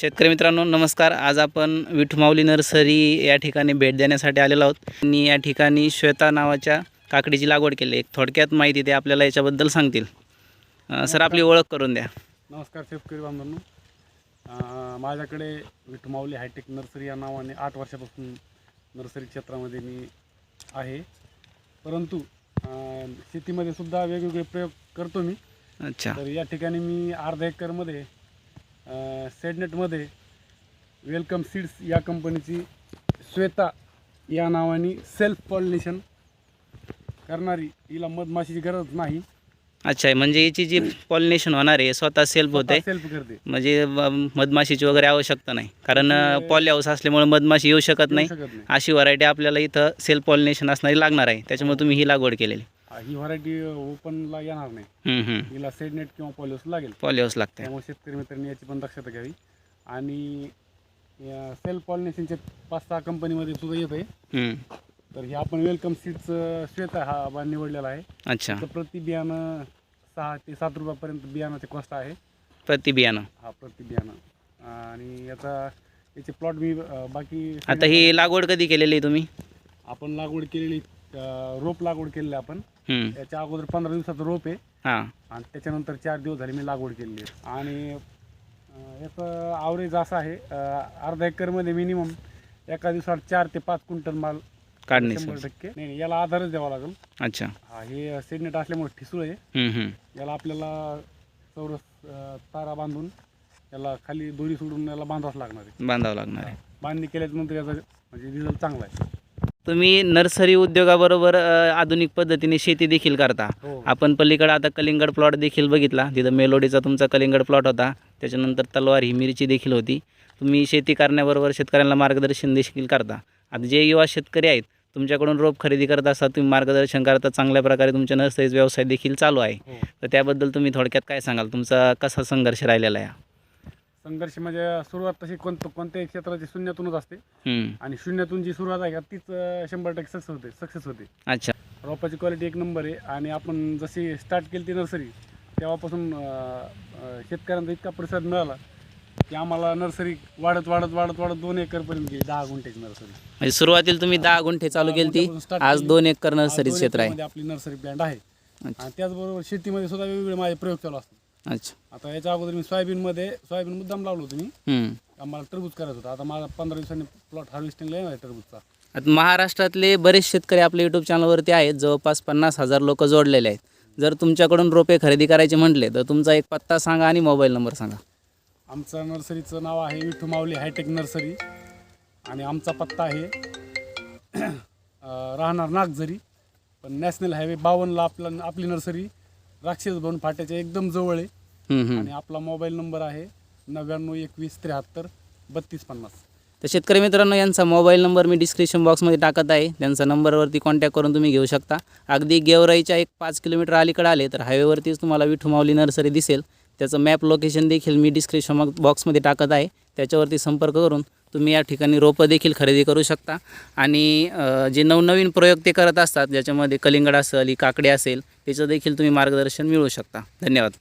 शेतकरी मित्रांनो नमस्कार. आज आपण विठमाऊली नर्सरी या ठिकाणी भेट देण्यासाठी आलेलो आहोत. आणि या ठिकाणी श्वेता नावाच्या काकडीची लागवड केली. एक थोडक्यात माहिती ते आपल्याला याच्याबद्दल सांगतील. सर आपली ओळख करून द्या. नमस्कार शेतकरी बांधवांनो. माझ्याकडे विठमाऊली हायटेक नर्सरी या नावाने आठ वर्षापासून नर्सरी क्षेत्रामध्ये मी आहे. परंतु शेतीमध्ये सुद्धा वेगवेगळे प्रयोग करतो मी. अच्छा. तर या ठिकाणी मी अर्धा एकरमध्ये सेडनेटमध्ये वेलकम सीड्स या कंपनीची श्वेता या नावाने सेल्फ पॉलिनेशन करणारी. हिला मधमाशीची गरज नाही. अच्छा म्हणजे याची जी पॉलिनेशन होणार आहे स्वतः सेल्फ होते. सेल्फ करते. म्हणजे मधमाशीची वगैरे आवश्यकता नाही. कारण म्हणजे- पॉली हाऊस असल्यामुळे मधमाशी येऊ शकत नाही. अशी व्हरायटी आपल्याला इथं सेल्फ पॉलिनेशन असणारी लागणार आहे. त्याच्यामुळे तुम्ही ही लागवड केलेली. ही व्हरायटी ओपनला येणार नाही. हम्म, हम्म. हिला सेडनेट किंवा पॉलिओस लागेल. पॉली हाऊस लागते त्यामुळे शेतकरी मित्रांनी याची पण दक्षता घ्यावी. आणि या सेल्फ पॉलिनेशनचे पाच सहा कंपनीमध्ये सुद्धा येत आहे हम्म. तर हे आपण वेलकम सीड्स श्वेता हा निवडलेला आहे. अच्छा. तर प्रति बियाणं सहा ते सात रुपयापर्यंत बियाणाचे कॉस्ट आहे. प्रति बियाणं. हा प्रति बियाणं. आणि याचा याचे प्लॉट मी अं, बाकी आता ही लागवड कधी केलेली आहे तुम्ही? आपण लागवड केलेली रोप लागवड केलेली आपण. हम्म. याच्या अगोदर पंधरा दिवसाचं रोप आहे. हां. आणि त्याच्यानंतर चार दिवस झाले मी लागवड केलेली आहे. आणि अं, याचं आवरेज असं आहे अं, अर्धा एकरमध्ये मिनिमम एका दिवसात चार ते पाच क्विंटल माल काढणे शंभर सर टक्के. नाही नाही, याला आधारच द्यावा लागेल. अच्छा. हा हे सेडनेट असल्यामुळे ठिसूळ आहे. हम्म, हम्म. याला आपल्याला चौरस अं, तारा बांधून याला खाली दोरी सोडून याला बांधावंच लागणार आहे. बांधावं लागणार आहे. बांधणी केल्यानंतर याचा म्हणजे रिझल्ट चांगला आहे. तुम्ही नर्सरी उद्योगाबरोबर अ, आधुनिक पद्धतीने शेती देखील करता. हो. आपण पलीकडे आता कलिंगड प्लॉट देखील बघितला. तिथं मेलोडीचा तुमचा कलिंगड प्लॉट होता. त्याच्यानंतर तलवार ही मिरची देखील होती. तुम्ही शेती करण्याबरोबर शेतकऱ्यांना मार्गदर्शन देखील करता. आता जे युवा शेतकरी आहेत तुमच्याकडून रोप खरेदी करत असतात तुम्ही मार्गदर्शन करता. चांगल्या प्रकारे तुमच्या नर्सरीज व्यवसाय देखील चालू आहे. हो. तर त्याबद्दल तुम्ही थोडक्यात काय सांगाल? तुमचा कसा संघर्ष राहिलेला आहे? संघर्ष म्हणजे सुरुवात तशी कोणतं कोणत्याही क्षेत्राची शून्यातूनच असते. हम्म. आणि शून्यातून जी सुरुवात आहे का तीच अं, शंभर टक्के सक्सेस होते सक्सेस होते. अच्छा. रोपाची क्वालिटी एक नंबर आहे. आणि आपण जशी स्टार्ट केली ती नर्सरी तेव्हापासून अं, अं, शेतकऱ्यांचा इतका प्रतिसाद मिळाला की आम्हाला नर्सरी वाढत वाढत वाढत वाढत दोन एकरपर्यंत गेली दहा गुंठ्याची नर्सरी म्हणजे सुरुवातीला तुम्ही दहा गुंठे चालू केली ती आज. दोन एकर नर्सरी क्षेत्र आहे. आपली नर्सरी प्लॅन्ट आहे. अच्छा. आणि त्याचबरोबर शेतीमध्ये सुद्धा वेगवेगळे माझे प्रयोग चालू असतात. अच्छा. आता याच्या अगोदर मी सोयाबीनमध्ये सोयाबीन मुद्दाम लावलो होतो मी. हम्म. आम्हाला टरबूज करायचं होतं. आता माझा पंधरा दिवसांनी प्लॉट हार्वेस्टिंगला येणार आहे टरबूजचा. आता महाराष्ट्रातले बरेच शेतकरी आपल्या यूट्यूब चॅनलवरती आहेत. जवळपास पन्नास हजार लोक जोडलेले आहेत. जर तुमच्याकडून रोपे खरेदी करायचे म्हटले तर तुमचा एक पत्ता सांगा आणि मोबाईल नंबर सांगा. आमचं नर्सरीचं नाव आहे विठू माऊली हायटेक नर्सरी. आणि आमचा पत्ता आहे अं, राहणार नागझरी. पण नॅशनल हायवे बावनला आपला आपली नर्सरी. राक्षस भवन फाट्याच्या एकदम जवळ आहे. हम्म, हम्म. आणि आपला मोबाईल नंबर आहे नव्याण्णव एकवीस त्र्याहत्तर बत्तीस पन्नास. तर शेतकरी मित्रांनो यांचा मोबाईल नंबर मी डिस्क्रिप्शन बॉक्समध्ये टाकत आहे. त्यांचा नंबरवरती कॉन्टॅक्ट करून तुम्ही घेऊ शकता. अगदी गेवराईच्या एक पाच किलोमीटर अलीकडे आले तर हायवेवरतीच तुम्हाला विठुमावली नर्सरी दिसेल. त्याचं मॅप लोकेशन देखील मी डिस्क्रिप्शन बॉक्समध्ये टाकत आहे. त्याच्यावरती संपर्क करून तुम्ही या ठिकाणी रोपं देखील खरेदी करू शकता. आणि जे नवनवीन प्रयोग ते करत असतात ज्याच्यामध्ये कलिंगड असेल ही काकडी असेल त्याचं देखील तुम्ही मार्गदर्शन मिळू शकता. धन्यवाद.